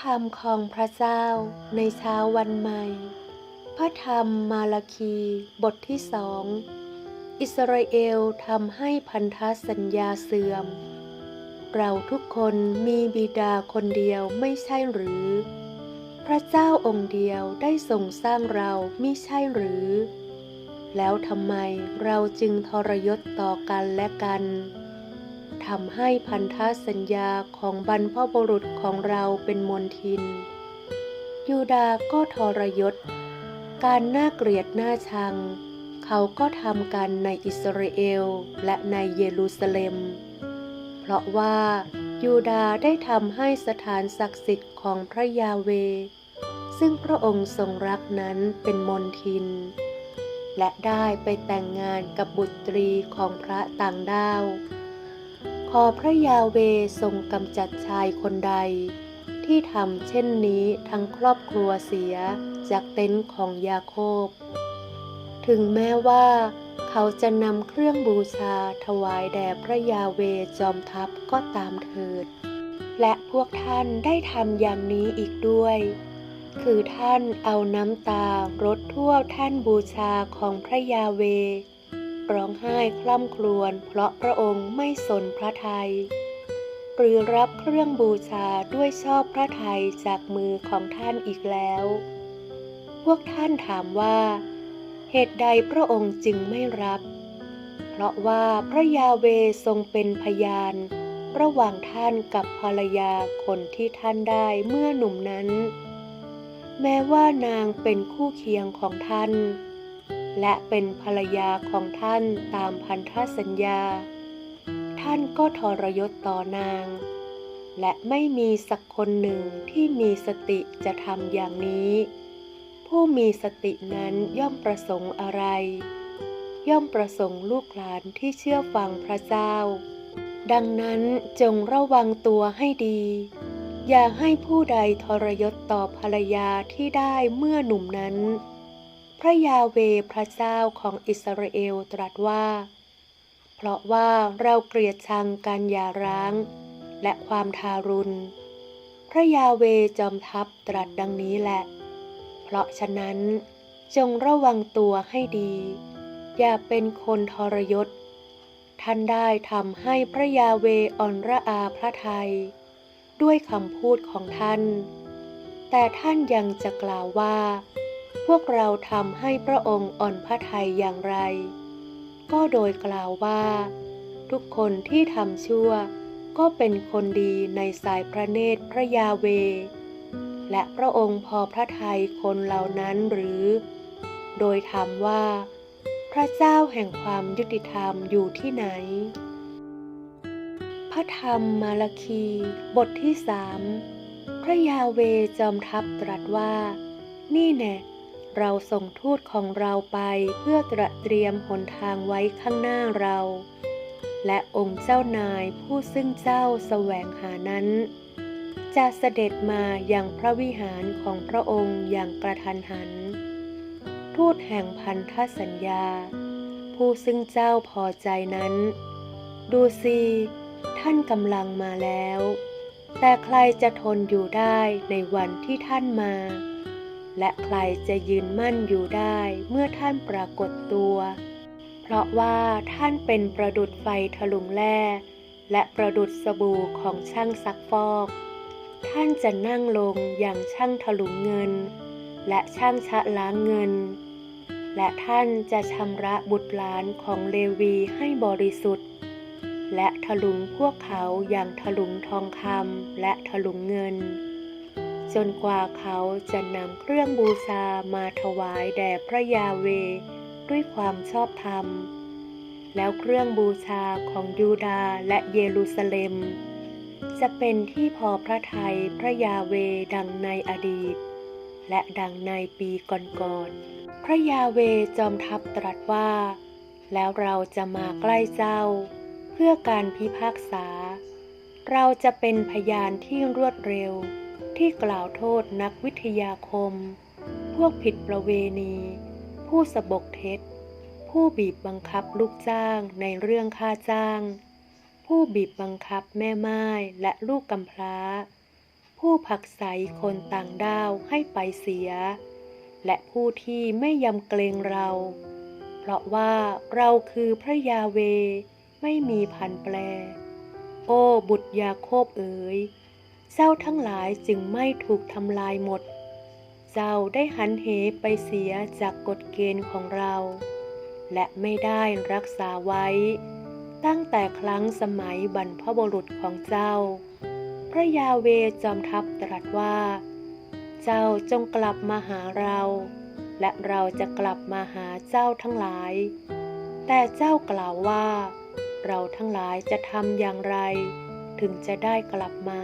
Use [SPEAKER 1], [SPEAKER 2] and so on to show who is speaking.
[SPEAKER 1] คำของพระเจ้าในเช้าวันใหม่ พระธรรมมาลาคีบทที่สอง อิสราเอลทำให้พันธสัญญาเสื่อม เราทุกคนมีบิดาคนเดียวไม่ใช่หรือ พระเจ้าองค์เดียวได้ทรงสร้างเราไม่ใช่หรือ แล้วทำไมเราจึงทรยศต่อกันและกัน ทำให้พันธสัญญาของบรรพบุรุษของเราเป็นมนทิน ยูดาห์ก็ทรยศ การน่าเกลียดน่าชัง เขาก็ทำกันในอิสราเอลและในเยรูซาเล็ม เพราะว่ายูดาห์ได้ทำให้สถานศักดิ์สิทธิ์ของพระยาเว ซึ่งพระองค์ทรงรักนั้นเป็นมนทิน และได้ไปแต่งงานกับบุตรีของพระต่างด้าว อพระยาเวทรงกำจัดชายคนใด ที่ทำเช่นนี้ทั้งครอบครัวเสียจากเต็นท์ของยาโคบ ถึงแม้ว่าเขาจะนำเครื่องบูชาถวายแด่พระยาเวจอมทัพก็ตามเถิด และพวกท่านได้ทำอย่างนี้อีกด้วย คือท่านเอาน้ำตารดทั่วแท่นบูชาของพระยาเว ร้องไห้คล่ำครวญเพราะพระองค์ไม่สนพระไทย หรือรับเครื่องบูชาด้วยชอบพระไทยจากมือของท่านอีกแล้ว พวกท่านถามว่า เหตุใดพระองค์จึงไม่รับ เพราะว่าพระยาเวทรงเป็นพยาน ระหว่างท่านกับภรรยาคนที่ท่านได้เมื่อหนุ่มนั้น แม้ว่านางเป็นคู่เคียงของท่าน และเป็นภรรยาของท่านตามพันธสัญญา ท่านก็ทรยศต่อนาง และไม่มีสักคนหนึ่งที่มีสติจะทำอย่างนี้ ผู้มีสตินั้นย่อมประสงค์อะไร ย่อมประสงค์ลูกหลานที่เชื่อฟังพระเจ้า ดังนั้นจงระวังตัวให้ดี อย่าให้ผู้ใดทรยศต่อภรรยาที่ได้เมื่อหนุ่มนั้น ระยาเวพระเจ้าของอิสราเอลตรัสว่า เพราะว่าเราเกลียดชังการหย่าร้าง และความทารุณ พระยาเวจอมทัพตรัสดังนี้แหละ เพราะฉะนั้นจงระวังตัวให้ดี อย่าเป็นคนทรยศ ท่านได้ทำให้พระยาเวอ่อนระอาพระทัยด้วยคำพูดของท่าน แต่ท่านยังจะกล่าวว่า พวกเราทำให้พระองค์อ่อนพระทัยอย่างไร ก็โดยกล่าวว่า ทุกคนที่ทำชั่วก็เป็นคนดีในสายพระเนตรพระยาเว และพระองค์พอพระทัยคนเหล่านั้นหรือ โดยถามว่า พระเจ้าแห่งความยุติธรรมอยู่ที่ไหน พระธรรมมาลาคีบทที่สามพระยาเวจอมทัพตรัสว่า นี่แน่ เราส่งทูตของเราไปเพื่อตระเตรียมหนทางไว้ข้างหน้าเรา และองค์เจ้านายผู้ซึ่งเจ้าแสวงหานั้นจะเสด็จมาอย่างพระวิหารของพระองค์อย่างกระทันหัน ทูตแห่งพันธสัญญา ผู้ซึ่งเจ้าพอใจนั้น ดูสิท่านกำลังมาแล้ว แต่ใครจะทนอยู่ได้ในวันที่ท่านมา และใครจะยืนมั่นอยู่ได้เมื่อท่านปรากฏตัว เพราะว่าท่านเป็นประดุดไฟถลุงแร่และประดุดสบู่ของช่างซักฟอก ท่านจะนั่งลงอย่างช่างถลุงเงิน และช่างชะล้างเงิน และท่านจะชำระบุตรหลานของเลวีให้บริสุทธิ์ และถลุงพวกเขาอย่างถลุงทองคำและถลุงเงิน จนกว่าเขาจะนำเครื่องบูชามาถวายแด่พระยาเวด้วยความชอบธรรม แล้วเครื่องบูชาของยูดาห์และเยรูซาเล็ม จะเป็นที่พอพระทัยพระยาเวดังในอดีต และดังในปีก่อนๆ พระยาเวจอมทัพตรัสว่า แล้วเราจะมาใกล้เจ้า เพื่อการพิพากษา เราจะเป็นพยานที่รวดเร็ว ที่กล่าวโทษนักวิทยาคม พวกผิดประเวณี ผู้สบกเท็จ ผู้บีบบังคับลูกจ้างในเรื่องค่าจ้าง ผู้บีบบังคับแม่ไม้และลูกกำพร้า ผู้ผลักไสคนต่างด้าวให้ไปเสีย และผู้ที่ไม่ยำเกรงเรา เพราะว่าเราคือพระยาเวไม่มีพันแปล โอ้บุตรยาโคบเอ๋ย เจ้าทั้งหลายจึงไม่ถูกทำลายหมด เจ้าได้หันเหไปเสียจากกฎเกณฑ์ของเรา และไม่ได้รักษาไว้ ตั้งแต่ครั้งสมัยบรรพบุรุษของเจ้า พระยาเวจอมทัพตรัสว่า เจ้าจงกลับมาหาเรา และเราจะกลับมาหาเจ้าทั้งหลาย แต่เจ้ากล่าวว่า เราทั้งหลายจะทำอย่างไร ถึงจะได้กลับมา